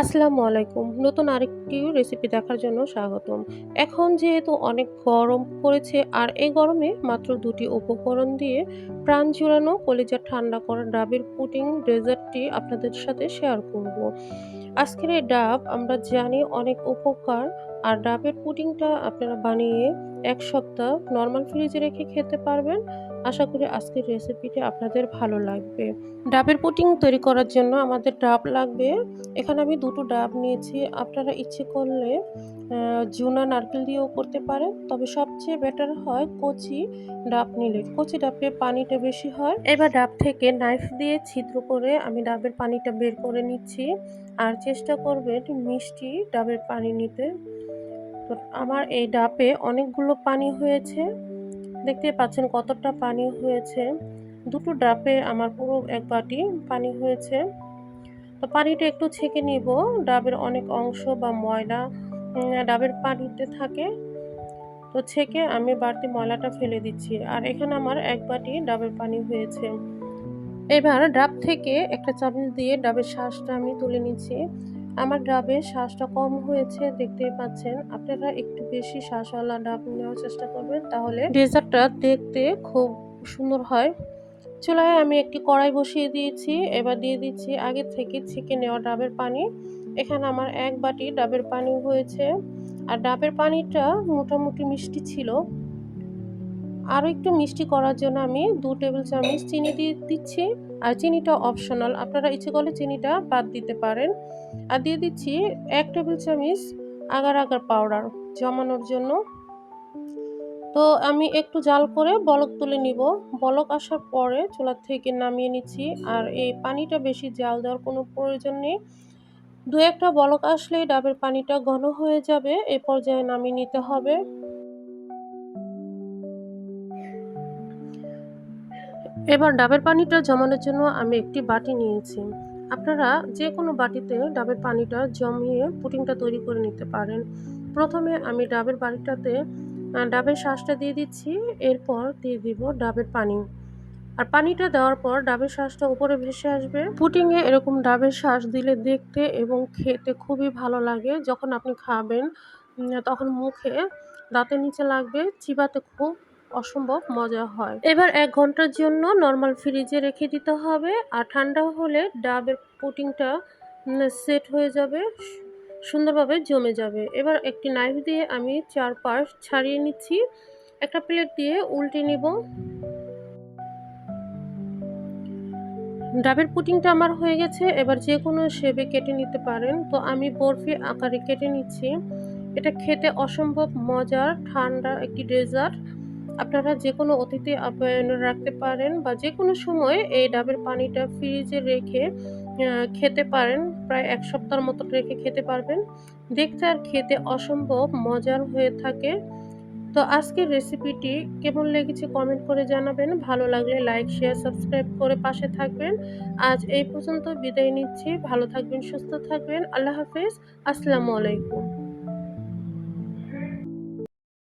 আসসালামু আলাইকুম নতুন আরেকটি রেসিপি দেখার জন্য স্বাগতম এখন যেহেতু অনেক গরম পড়েছে, আর এই গরমে মাত্র দুটি উপকরণ দিয়ে প্রাণ জুড়ানো কলিজা ঠান্ডা করা, ডাবের পুটিং ডেজার্টটি আপনাদের সাথে শেয়ার করব। আজকের এই ডাব আমরা জানি অনেক উপকার আর ডাবের পুডিংটা আপনারা বানিয়ে এক সপ্তাহ নর্মাল ফ্রিজে রেখে খেতে পারবেন। আশা করি আজকের রেসিপিটি আপনাদের ভালো লাগবে। ডাবের পুটিং তৈরি করার জন্য আমাদের ডাব লাগবে। এখানে আমি দুটো ডাব নিয়েছি। আপনারা ইচ্ছে করলে জুনা নারকেল দিয়েও করতে পারেন। তবে সবচেয়ে বেটার হয় কচি ডাব নিলে। কচি ডাবে পানিটা বেশি হয়। এবার ডাব থেকে নাইফ দিয়ে ছিদ্র করে আমি ডাবের পানিটা বের করে নিচ্ছি। আর চেষ্টা করবেন মিষ্টি ডাবের পানি নিতে। তো আমার এই ডাবে অনেকগুলো পানি হয়েছে। দেখতে পাচ্ছেন কতটা পানি হয়েছে। দুটো ডাবে আমার পুরো এক বাটি পানি হয়েছে। তো পানিটা একটু ছেঁকে নিব। ডাবের অনেক অংশ বা ময়লা ডাবের পানিতে থাকে। তো ছেঁকে আমি বাড়তি ময়লাটা ফেলে দিচ্ছি। আর এখানে আমার এক বাটি ডাবের পানি হয়েছে। এবার ডাব থেকে একটা চামচ দিয়ে ডাবের শ্বাসটা আমি তুলে নিচ্ছি। আমার ডাবের শ্বাসটা কম হয়েছে, দেখতেই পাচ্ছেন। আপনারা একটু বেশি শ্বাসওয়ালা ডাব নেওয়ার চেষ্টা করবেন, তাহলে ডেজার্টটা দেখতে খুব সুন্দর হয়। চুলায় আমি একটি কড়াই বসিয়ে দিয়েছি, এবার দিয়ে দিচ্ছি আগে থেকে ছেঁকে নেওয়া ডাবের পানি। এখানে আমার এক বাটি ডাবের পানি হয়েছে। আর ডাবের পানিটা মোটামুটি মিষ্টি ছিল। আরও একটু মিষ্টি করার জন্য আমি দু টেবিল চামচ চিনি দিয়ে দিচ্ছি। আর চিনিটা অপশনাল আপনারা ইচ্ছে করলে চিনিটা বাদ দিতে পারেন। আর দিয়ে দিচ্ছি এক টেবিল চামচ আগার আগার পাউডার জমানোর জন্য। তো আমি একটু জাল করে বলক তুলে নিব। বলক আসার পরে চুলার থেকে নামিয়ে নিচ্ছি। আর এই পানিটা বেশি জাল দেওয়ার কোনো প্রয়োজন নেই। দু একটা বলক আসলেই ডাবের পানিটা ঘন হয়ে যাবে। এ পর্যায়ে নামিয়ে নিতে হবে। এবার ডাবের পানিটা জমানোর জন্য আমি একটি বাটি নিয়েছি। আপনারা যে কোনো বাটিতে ডাবের পানিটা জমিয়ে পুটিংটা তৈরি করে নিতে পারেন। প্রথমে আমি ডাবের বাটিটাতে ডাবের শ্বাসটা দিয়ে দিচ্ছি, এরপর দিয়ে দিব ডাবের পানি। আর পানিটা দেওয়ার পর ডাবের শ্বাসটা উপরে ভেসে আসবে। পুটিংয়ে এরকম ডাবের শ্বাস দিলে দেখতে এবং খেতে খুবই ভালো লাগে। যখন আপনি খাবেন তখন মুখে দাঁতের নিচে লাগবে, চিবাতে খুব অসম্ভব মজা হয়। এবার এক ঘণ্টার জন্য নর্মাল ফ্রিজে রেখে দিতে হবে। আর ঠান্ডা হলে ডাবের পুটিংটা সেট হয়ে যাবে, সুন্দরভাবে জমে যাবে। এবার একটি নাইফ দিয়ে আমি চার পাশ ছাড়িয়ে নিচ্ছি। একটা প্লেট দিয়ে উল্টে নিব। ডাবের পুটিংটা আমার হয়ে গেছে। এবার যে কোনো শেপে কেটে নিতে পারেন। তো আমি বরফি আকারে কেটে নিচ্ছি। এটা খেতে অসম্ভব মজার, ঠান্ডা একটি ডেজার্ট আপনারা যে কোনো অতিথি আপ্যায়ন রাখতে পারেন বা যে কোনো সময় এই ডাবের পানিটা ফ্রিজে রেখে খেতে পারেন। প্রায় এক সপ্তাহের মতো রেখে খেতে পারবেন। দেখতে আর খেতে অসম্ভব মজার হয়ে থাকে। তো আজকের রেসিপিটি কেমন লেগেছে কমেন্ট করে জানাবেন। ভালো লাগলে লাইক, শেয়ার, সাবস্ক্রাইব করে পাশে থাকবেন। আজ এই পর্যন্ত বিদায় নিচ্ছি। ভালো থাকবেন, সুস্থ থাকবেন। আল্লাহ হাফেজ। আসসালামু আলাইকুম।